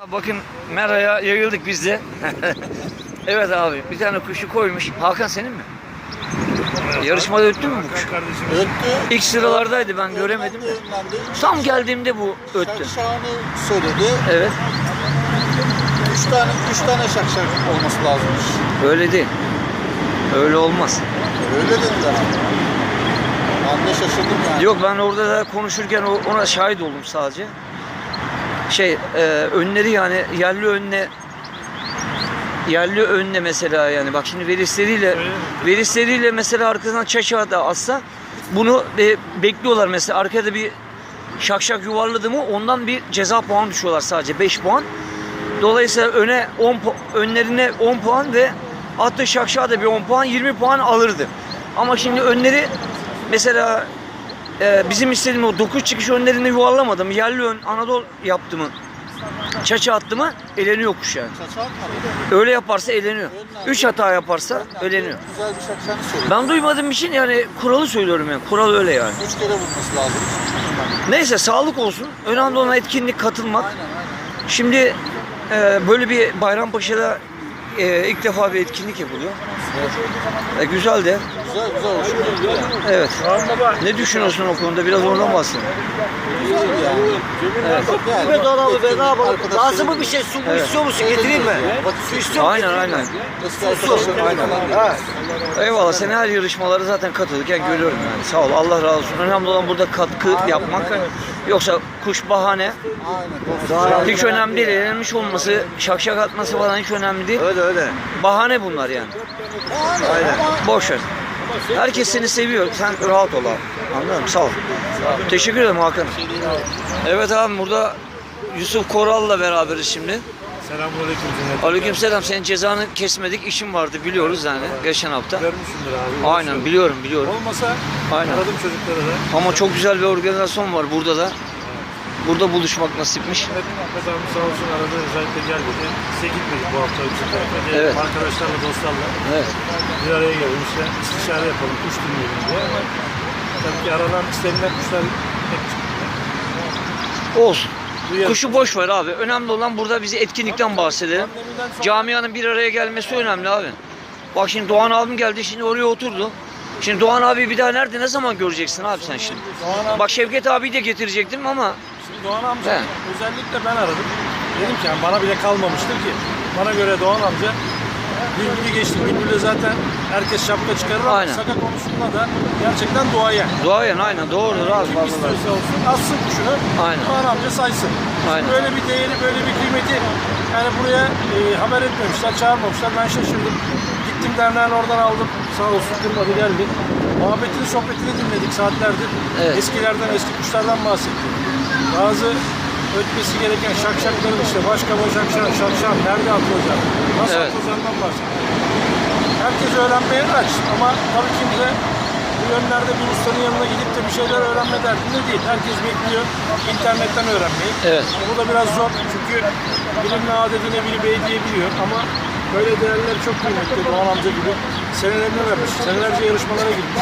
Bakın Mera'ya yayıldık biz de. evet abi bir tane kuşu koymuş. Hakan senin mi? Yarışmada öttü mü bu kuş? Öttü. İlk sıralardaydı ben göremedim de. Tam geldiğimde bu öttü. şakşağını söyledi. Evet Üç tane, üç tane şakşak olması lazımmış. öyle değil. Öyle olmaz. Öyle dediler. Ben de şaşırdım yani. Yok ben orada da konuşurken ona şahit oldum sadece. Şey e, önleri yani yerli önüne yerli önüne mesela yani bak şimdi verisleriyle verisleriyle mesela arkadan çaşağı da atsa bunu e, bekliyorlar mesela arkada bir şakşak yuvarladı mı ondan bir ceza puanı düşüyorlar sadece 5 puan. Dolayısıyla öne 10 pu- önlerine 10 puan ve attığı şakşağa da bir 10 puan 20 puan alırdı. Ama şimdi önleri mesela e, bizim istediğimiz o 9 çıkış önlerini yuvarlamadım. Yerli ön Anadolu yaptı mı? Çaça attı mı eleniyor kuş yani. Öyle yaparsa eleniyor. 3 hata yaparsa eleniyor. Güzel bir şakşağını söyledi. Ben duymadığım için yani kuralı söylüyorum yani. Kural öyle yani. Üç kere vurması lazım. Neyse sağlık olsun. Önemli olan etkinlik katılmak. Aynen aynen. Şimdi e, böyle bir Bayrampaşa'da e, ilk defa bir etkinlik yapılıyor. E, güzel de. Güzel güzel hoşuma. Evet. Ne düşünüyorsun o konuda? Biraz oradan bahsedin. Güzel yani. Evet. Yani Evet abi be ne yapalım? Lazım mı bir şey? Su mu Evet. istiyor musun? Getireyim mi? Vakit Su istiyor musun? Aynen Getireyim mi? aynen. Eski arkadaşlarım Aynen. falan Ha. Eyvallah seni her yarışmalara zaten katılırken görüyorum yani. Sağ ol. Allah razı olsun. Önemli olan burada katkı yapmak. Yoksa kuş bahane. Aynen. Hiç önemli değil. Elenmiş olması, şakşak atması falan hiç önemli değil. Öyle öyle. Bahane bunlar yani. Aynen. Boş ver. Herkes seni seviyor. Sen rahat ol abi. Anladın mı? Sağ ol. Teşekkür ederim Hakan. Evet abi burada Yusuf Koral'la beraberiz şimdi. Selamünaleyküm. Aleykümselam. Senin cezanı kesmedik. işim vardı biliyoruz yani geçen hafta. Vermişimdir abi. Aynen biliyorum biliyorum. Olmasa Aynen. aradım çocukları da. Ama çok güzel bir organizasyon var burada da. Burada buluşmak nasipmiş. Evet, abi sağ olsun aradı özellikle gel dedi. Size gitmedik bu hafta için tarafa. Evet. Arkadaşlarla, dostlarla Evet. bir araya geldim işte. istişare yapalım, kuş dinleyelim diye. Ama tabii ki aradan istenilen kuşlar pek çıkmıyor. Olsun. Duyarım. Kuşu boş ver abi. Önemli olan burada bizi etkinlikten bahsedelim. Camianın bir araya gelmesi önemli abi. Bak şimdi Doğan abim geldi şimdi oraya oturdu. Şimdi Doğan abi bir daha nerede ne zaman göreceksin abi sen şimdi? Doğan abi, Bak Şevket abiyi de getirecektim ama şimdi Doğan amca He. özellikle ben aradım. Dedim ki yani bana bile kalmamıştır ki. Bana göre Doğan amca Bülbül'ü geçti. Bülbül'de zaten herkes şapka çıkarır ama Aynen. saka konusunda da gerçekten duayen. doğayan aynen doğrudur abi. Kim vallahi. istiyorsa olsun atsın kuşunu. Aynen. Doğan amca saysın. Aynen. Böyle bir değeri, böyle bir kıymeti yani buraya e, haber etmemişler, çağırmamışlar. Ben şaşırdım. Gittim derneğin oradan aldım. Sağ olsun kırmadı geldi. Muhabbetini, sohbetini dinledik saatlerdir. Evet. Eskilerden, eski kuşlardan bahsetti. Bazı ötmesi gereken şakşakların işte başkaba şakşak, şakşak nerede atılacak, nasıl Evet. atılacağından bahsetti. Herkes öğrenmeye aç ama tabii kimse bu yönlerde bir ustanın yanına gidip de bir şeyler öğrenme derdinde değil. Herkes bekliyor internetten öğrenmeyi. Evet. Bu da biraz zor çünkü birinin adedine biri bey diyebiliyor ama böyle değerler çok kıymetli. Doğan amca gibi senelerini vermiş, senelerce yarışmalara girmiş.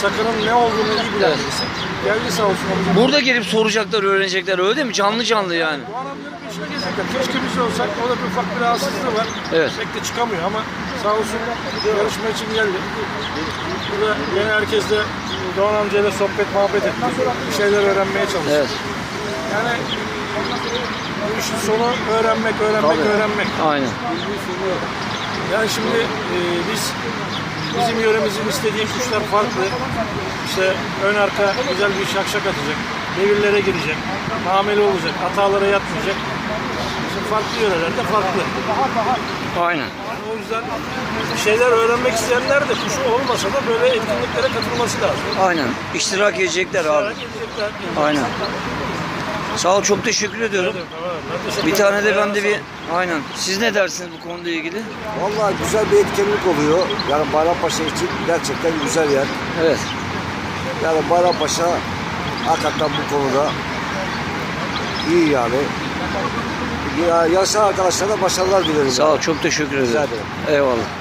Sakının ne olduğunu iyi bilen birisi. Geldi sağ olsun amca. Burada gelip soracaklar, öğrenecekler öyle değil mi? Canlı canlı yani. Doğan amcanın peşine gelecekler. Keşke biz olsak. O da bir ufak bir rahatsızlığı var. Evet. Pek de çıkamıyor ama sağ olsun yarışma için geldi. Burada yine herkesle Doğan amcayla sohbet muhabbet ettik. Bir şeyler öğrenmeye çalıştık. Evet. Yani bu işin sonu öğrenmek, öğrenmek, öğrenmek. Aynen. Yani şimdi e, biz bizim yöremizin istediği kuşlar farklı. İşte ön arka güzel bir şakşak atacak. Devirlere girecek. Nameli olacak. Hatalara yatmayacak. Şimdi farklı yörelerde farklı. Aynen. O yüzden bir şeyler öğrenmek isteyenler de kuşu olmasa da böyle etkinliklere katılması lazım. Aynen. İştirak edecekler abi. Gelecekler. Aynen. Sağ ol çok teşekkür ediyorum. Bir tane de ben de bir aynen. Siz ne dersiniz bu konuyla ilgili? Vallahi güzel bir etkinlik oluyor. Yani Bayrampaşa için gerçekten güzel yer. Evet. Yani Bayrampaşa hakikaten bu konuda iyi yani. Ya, yaşlı arkadaşlara başarılar dilerim. Sağ ol çok teşekkür ederim. Rica ederim. Eyvallah.